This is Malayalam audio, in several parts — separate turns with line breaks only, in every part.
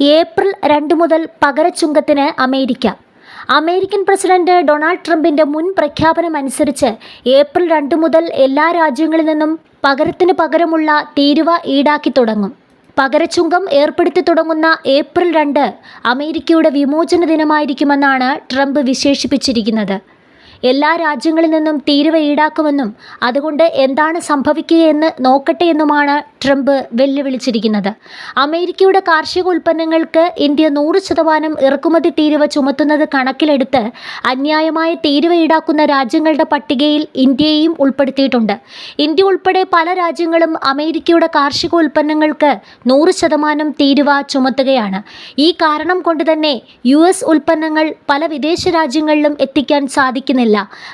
ഏപ്രിൽ രണ്ട് മുതൽ പകരച്ചുങ്കത്തിന് അമേരിക്ക. അമേരിക്കൻ പ്രസിഡന്റ് ഡൊണാൾഡ് ട്രംപിന്റെ മുൻ പ്രഖ്യാപനം അനുസരിച്ച് ഏപ്രിൽ രണ്ട് മുതൽ എല്ലാ രാജ്യങ്ങളിൽ നിന്നും പകരത്തിന് പകരമുള്ള തീരുവ ഈടാക്കി തുടങ്ങും. പകരച്ചുങ്കം ഏർപ്പെടുത്തി തുടങ്ങുന്ന ഏപ്രിൽ രണ്ട് അമേരിക്കയുടെ വിമോചന ദിനമായിരിക്കുമെന്നാണ് ട്രംപ് വിശേഷിപ്പിച്ചിരിക്കുന്നത്. എല്ലാ രാജ്യങ്ങളിൽ നിന്നും തീരുവ ഈടാക്കുമെന്നും അതുകൊണ്ട് എന്താണ് സംഭവിക്കുകയെന്ന് നോക്കട്ടെ എന്നുമാണ് ട്രംപ് വെല്ലുവിളിച്ചിരിക്കുന്നത്. അമേരിക്കയുടെ കാർഷിക ഉൽപ്പന്നങ്ങൾക്ക് ഇന്ത്യ നൂറ് ശതമാനം ഇറക്കുമതി തീരുവ ചുമത്തുന്നത് കണക്കിലെടുത്ത് അന്യായമായ തീരുവ ഈടാക്കുന്ന രാജ്യങ്ങളുടെ പട്ടികയിൽ ഇന്ത്യയെയും ഉൾപ്പെടുത്തിയിട്ടുണ്ട്. ഇന്ത്യ ഉൾപ്പെടെ പല രാജ്യങ്ങളും അമേരിക്കയുടെ കാർഷിക ഉൽപ്പന്നങ്ങൾക്ക് നൂറ് ശതമാനം തീരുവ ചുമത്തുകയാണ്. ഈ കാരണം കൊണ്ട് തന്നെ യു എസ് ഉൽപ്പന്നങ്ങൾ പല വിദേശ രാജ്യങ്ങളിലും എത്തിക്കാൻ സാധിക്കുന്നില്ല.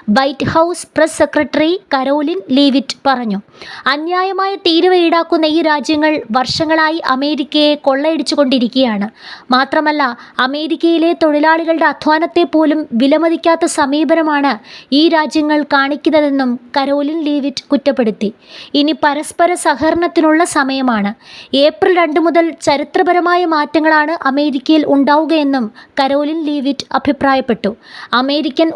White house press secretary Karoline Leavitt പറഞ്ഞു. അന്യായമായ തീരുവ ഈടാക്കുന്ന ഈ രാജ്യങ്ങൾ വർഷങ്ങളായി അമേരിക്കയെ കൊള്ളയടിച്ചുകൊണ്ടിരിക്കുകയാണ്. മാത്രമല്ല അമേരിക്കയിലെ തൊഴിലാളികളുടെ അധ്വാനത്തെ പോലും വിലമതിക്കാത്ത സമീപനമാണ് ഈ രാജ്യങ്ങൾ കാണിക്കുന്നതെന്നും കരോലിൻ ലീവിറ്റ് കുറ്റപ്പെടുത്തി. ഇനി പരസ്പര സഹകരണത്തിനുള്ള സമയമാണ്. ഏപ്രിൽ രണ്ട് മുതൽ ചരിത്രപരമായ മാറ്റങ്ങളാണ് അമേരിക്കയിൽ ഉണ്ടാവുകയെന്നും കരോലിൻ ലീവിറ്റ് അഭിപ്രായപ്പെട്ടു. അമേരിക്കൻ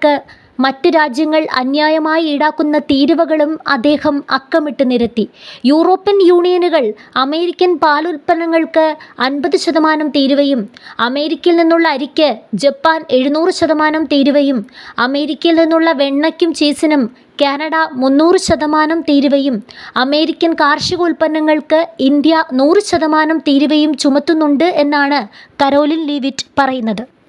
ഉൽപ്പന്നങ്ങൾക്ക് മറ്റ് രാജ്യങ്ങൾ അന്യായമായി ഈടാക്കുന്ന തീരുവകളും അദ്ദേഹം അക്കമിട്ട് നിരത്തി. യൂറോപ്യൻ യൂണിയനുകൾ അമേരിക്കൻ പാലുൽപ്പന്നങ്ങൾക്ക് അൻപത് ശതമാനം തീരുവയും അമേരിക്കയിൽ നിന്നുള്ള അരിക്ക് ജപ്പാൻ എഴുന്നൂറ് ശതമാനം തീരുവയും അമേരിക്കയിൽ നിന്നുള്ള വെണ്ണയ്ക്കും ചീസിനും കാനഡ മുന്നൂറ് ശതമാനം തീരുവയും അമേരിക്കൻ കാർഷിക ഉൽപ്പന്നങ്ങൾക്ക് ഇന്ത്യ നൂറ് ശതമാനം തീരുവയും ചുമത്തുന്നുണ്ട് എന്നാണ് കരോലിൻ ലീവിറ്റ് പറയുന്നത്.